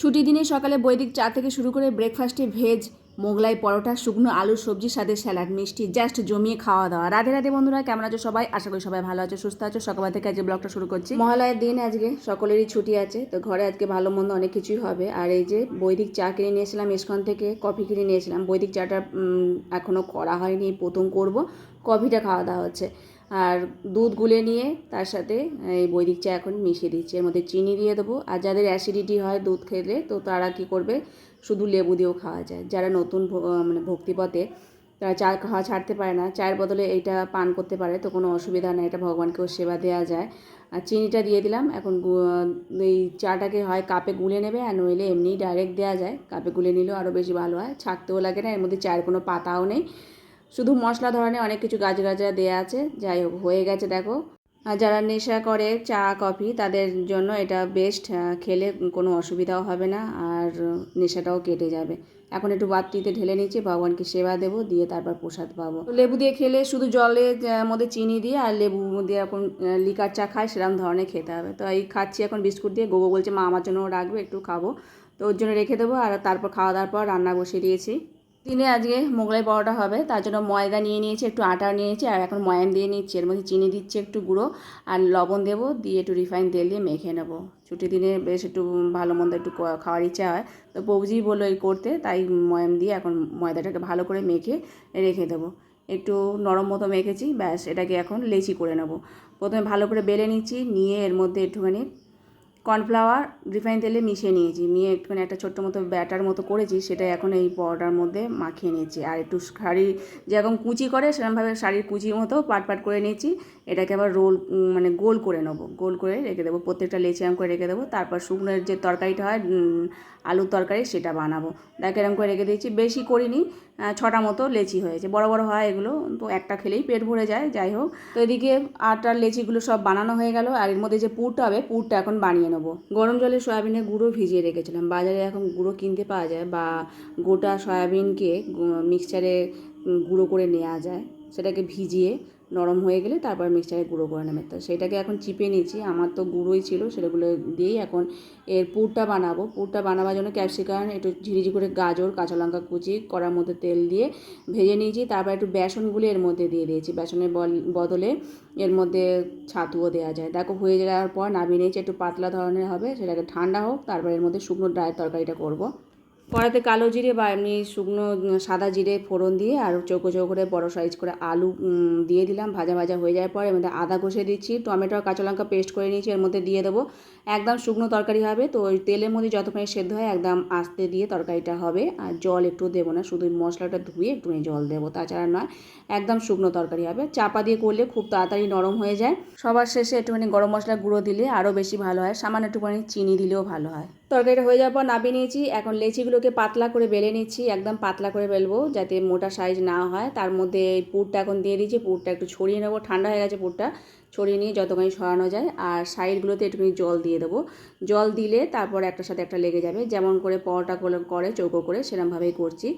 ছুটি দিনে সকালে বৈদিক চা থেকে শুরু করে ব্রেকফাস্টে ভেজ, মোগলাই পরোটা, শুকনো আলু সবজির সাথে স্যালাড, মিষ্টি জাস্ট জমিয়ে খাওয়া দাওয়া রাধে রাধে বন্ধুরা, কেমন আছো সবাই? আশা করি সবাই ভালো আছো, সুস্থ আছো। সকাল থেকে আজকে ব্লগটা শুরু করছি। মহালয়ের দিন আজকে, সকলেরই ছুটি আছে, তো ঘরে আজকে ভালো মন্দ অনেক কিছুই হবে। আর এই যে বৈদিক চা কিনে নিয়েছিলাম ইস্কন থেকে কফি কিনে নিয়েছিলাম বৈদিক চাটা এখনও করা হয়নি, প্রথম করব। কফিটা খাওয়া দাওয়া হচ্ছে। আর দুধ গুলে নিয়ে তার সাথে এই বৈদিক চা এখন মিশিয়ে দিচ্ছি। এর মধ্যে চিনি দিয়ে দেবো। আর যাদের অ্যাসিডিটি হয় দুধ খেলে, তো তারা কি করবে? শুধু লেবু দিয়েও খাওয়া যায়। যারা নতুন মানে ভক্তিপথে, তারা চা খাওয়া ছাড়তে পারে না। চায়ের বদলে এইটা পান করতে পারে, তো কোনো অসুবিধা নেই। এটা ভগবানকেও সেবা দেওয়া যায়। আর চিনিটা দিয়ে দিলাম। এখন এই চাটাকে হয় কাপে গুলে নেবে, আর নইলে এমনি ডাইরেক্ট দেওয়া যায়। কাপে গুলে নিলেও আরও বেশি ভালো হয়। ছাকতেও লাগে না। এর মধ্যে চায়ের কোনো পাতাও নেই। শুধু মশলা ধরনের অনেক কিছু গাছ গাজা দেওয়া আছে। যাই হোক, হয়ে গেছে দেখো। আর যারা নেশা করে চা, কফি, তাদের জন্য এটা বেস্ট খেলে কোনো অসুবিধাও হবে না আর নেশাটাও কেটে যাবে। এখন একটু বাতিতে ঢেলে নিচ্ছি, ভগবানকে সেবা দেবো, দিয়ে তারপর প্রসাদ পাবো। লেবু দিয়ে খেলে শুধু জলের মধ্যে চিনি দিয়ে আর লেবু দিয়ে এখন লিকার চা খায় সেরকম ধরনের খেতে হবে। তো এই খাচ্ছি এখন বিস্কুট দিয়ে, গোগো বলছে, মা, আমার জন্য রাখবে, একটু খাব। তো ওর জন্য রেখে দেবো, আর তারপর খাওয়া দাওয়ার পর রান্না বসিয়ে দিয়েছি। দিনে আজকে মোগলাই পরোটা হবে, তার জন্য ময়দা নিয়ে নিয়েছি, একটু আটা নিয়েছি, আর এখন ময়াম দিয়ে নিচ্ছি। এর মধ্যে চিনি দিচ্ছি একটু গুঁড়ো, আর লবণ দেবো, দিয়ে একটু রিফাইন তেল দিয়ে মেখে নেব। ছুটির দিনে বেশ একটু ভালো মন্দ একটু খাওয়ার ইচ্ছা হয়, তো বৌজি বলল এই করতে, তাই ময়াম দিয়ে এখন ময়দাটাকে ভালো করে মেখে রেখে দেবো। একটু নরম মতো মেখেছি, ব্যাস এটাকে এখন লেচি করে নেব। প্রথমে ভালো করে বেলে নিচ্ছি, নিয়ে এর মধ্যে একটুখানি কর্নফ্লাওয়ার রিফাইন তেলে মিশিয়ে নিয়েছি। নিয়ে একটুখানি একটা ছোট্ট মতো ব্যাটার মতো করেছি সেটা এখন এই পরোটার মধ্যে মাখিয়ে নিয়েছি। আর একটু শাড়ি যেরকম কুচি করে, সেরকমভাবে শাড়ির কুচির মতো পাট পাট করে নিয়েছি। এটাকে আবার রোল মানে গোল করে নেব। গোল করে রেখে দেবো, প্রত্যেকটা লেচি এরম করে রেখে দেবো। তারপর শুকনোর যে তরকারিটা হয় আলুর তরকারি, সেটা বানাবো। দেখ, এরকম করে রেখে দিয়েছি। বেশি করিনি ছটা মতো লেচি হয়েছে। বড় বড় হয় এগুলো, তো একটা খেলেই পেট ভরে যায়, যাই হোক। তো এদিকে আটার লেচিগুলো সব বানানো হয়ে গেল। আর এর মধ্যে যে পুরটা হবে, পুরটা এখন বানিয়ে নেব। গরম জলে সয়াবিনের গুঁড়ো ভিজিয়ে রেখেছিলাম। বাজারে এখন গুঁড়ো কিনতে পাওয়া যায় বা গোটা সয়াবিনকে মিক্সচারে গুঁড়ো করে নেওয়া যায়। সেটাকে ভিজিয়ে নরম হয়ে গেলে তারপর মিক্সচারে গুঁড়ো করে নেবে। তো সেটাকে এখন চিপে নিয়েছি, আমার তো গুঁড়োই ছিল, সেগুলো দিয়েই এখন এর পুরটা বানাবো। পুরটা বানাবার জন্য ক্যাপসিকাম, একটু ঝিরিঝি করে গাজর, কাঁচা লঙ্কা কুচি, কড়ার মধ্যে তেল দিয়ে ভেজে নিয়েছি। তারপর একটু বেসনগুলো এর মধ্যে দিয়ে দিয়েছি। বেসনের বদলে এর মধ্যে ছাতুও দেওয়া যায়। দেখো হয়ে যাওয়ার পর নামিয়ে নিয়েছি, একটু পাতলা ধরনের হবে, সেটাকে ঠান্ডা হোক, তারপর এর মধ্যে শুকনো ড্রায়ের তরকারিটা করব। কড়াতে কালো জিরে বা এমনি শুকনো সাদা জিরে ফোড়ন দিয়ে আর চৌকো চৌকো করে বড়ো সাইজ করে আলু দিয়ে দিলাম। ভাজা ভাজা হয়ে যাওয়ার পর এর মধ্যে আদা কষে দিচ্ছি। টমেটো আর কাঁচা লঙ্কা পেস্ট করে নিয়েছি, এর মধ্যে দিয়ে দেবো। একদম শুকনো তরকারি হবে, তো ওই তেলের মধ্যে যতক্ষণ সেদ্ধ হয় একদম আস্তে দিয়ে তরকারিটা হবে। আর জল একটু দেবো না, শুধু মশলাটা ধুয়ে একটুখানি জল দেবো, তাছাড়া নয়, একদম শুকনো তরকারি হবে। চাপা দিয়ে করলে খুব তাড়াতাড়ি নরম হয়ে যায়। সবার শেষে একটুখানি গরম মশলা গুঁড়ো দিলে আরও বেশি ভালো হয়, সামান্য একটুখানি চিনি দিলেও ভালো হয়। তরকারিটা হয়ে যাওয়ার পর নামিয়ে নিয়েছি। এখন লেচিগুলোকে পাতলা করে বেলে নিচ্ছি, একদম পাতলা করে বেলবো যাতে মোটা সাইজ না হয়। তার মধ্যে পুরটা এখন দিয়ে দিয়েছি, পুরটা একটু ছড়িয়ে নেব। ঠান্ডা হয়ে গেছে পুরটা। ছড়িয়ে নিয়ে যতখানি সরানো যায় আর সাইডগুলোতে একটুখানি জল দিয়ে দেবো। জল দিলে তারপর একটার সাথে একটা লেগে যাবে। যেমন করে পরোটা করে চৌকো করে সেরকমভাবেই করছি।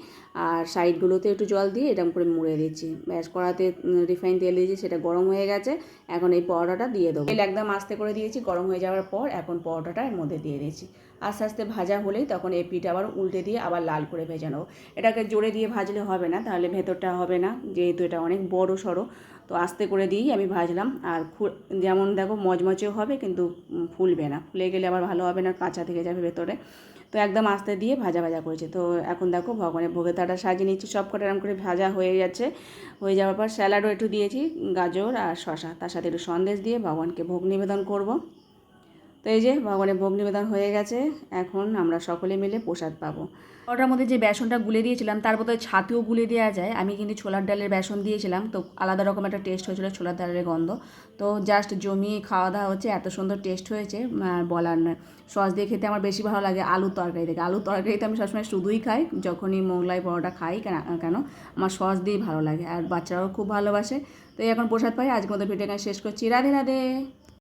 আর সাইডগুলোতে একটু জল দিয়ে এরকম করে মুড়ে দিচ্ছি। ব্যাস, কড়াতে রিফাইন তেল দিয়েছি, সেটা গরম হয়ে গেছে। এখন এই পরোটাটা দিয়ে দেবো। তেল একদম আস্তে করে দিয়েছি, গরম হয়ে যাওয়ার পর এখন পরোটাটা এর মধ্যে দিয়ে দিয়েছি। আস্তে আস্তে ভাজা হলেই তখন এই পিঠ আবার উল্টে দিয়ে আবার লাল করে ভেজে নেব। এটাকে জোরে দিয়ে ভাজলে হবে না, তাহলে ভেতরটা হবে না, যেহেতু এটা অনেক বড় সড়ো। তো আস্তে করে দিয়েই আমি ভাজলাম। আর যেমন দেখো মচমচেও হবে কিন্তু ফুলবে না। ফুলে গেলে আবার ভালো হবে না, কাঁচা থেকে যাবে ভেতরে। তো একদম আস্তে দিয়ে ভাজা ভাজা করেছে। তো এখন দেখো ভগবানের ভোগে তাটা সাজিয়ে নিচ্ছি সব কটা এরকম করে ভাজা হয়ে যাচ্ছে। হয়ে যাওয়ার পর স্যালাডও একটু দিয়েছি, গাজর আর শশা তার সাথে একটু সন্দেশ দিয়ে ভগবানকে ভোগ নিবেদন করব। এই যে ভগবানের ভোগ নিবেদন হয়ে গেছে, এখন আমরা সকলে মিলে প্রসাদ পাবো। ওটার মধ্যে যে বেসনটা গুলে দিয়েছিলাম, তার বদলে ছাতুও গুলে দেওয়া যায়। আমি কিন্তু ছোলার ডালের বেসন দিয়েছিলাম, তো আলাদা রকম একটা টেস্ট হয়েছিল ছোলার ডালের গন্ধ। তো জাস্ট জমিয়ে খাওয়া দাওয়া হচ্ছে, এত সুন্দর টেস্ট হয়েছে বলার নয়। সস দিয়ে খেতে আমার বেশি ভালো লাগে আলুর তরকারি থেকে আলুর তরকারিতে আমি সবসময় শুধুই খাই, যখনই মোগলাই পরোটা খাই কেন আমার সস দিয়েই ভালো লাগে। আর বাচ্চারাও খুব ভালোবাসে, তো এখন প্রসাদ পাই। আজকের মতো ভিডিও শেষ করছি। রাধে রাধে।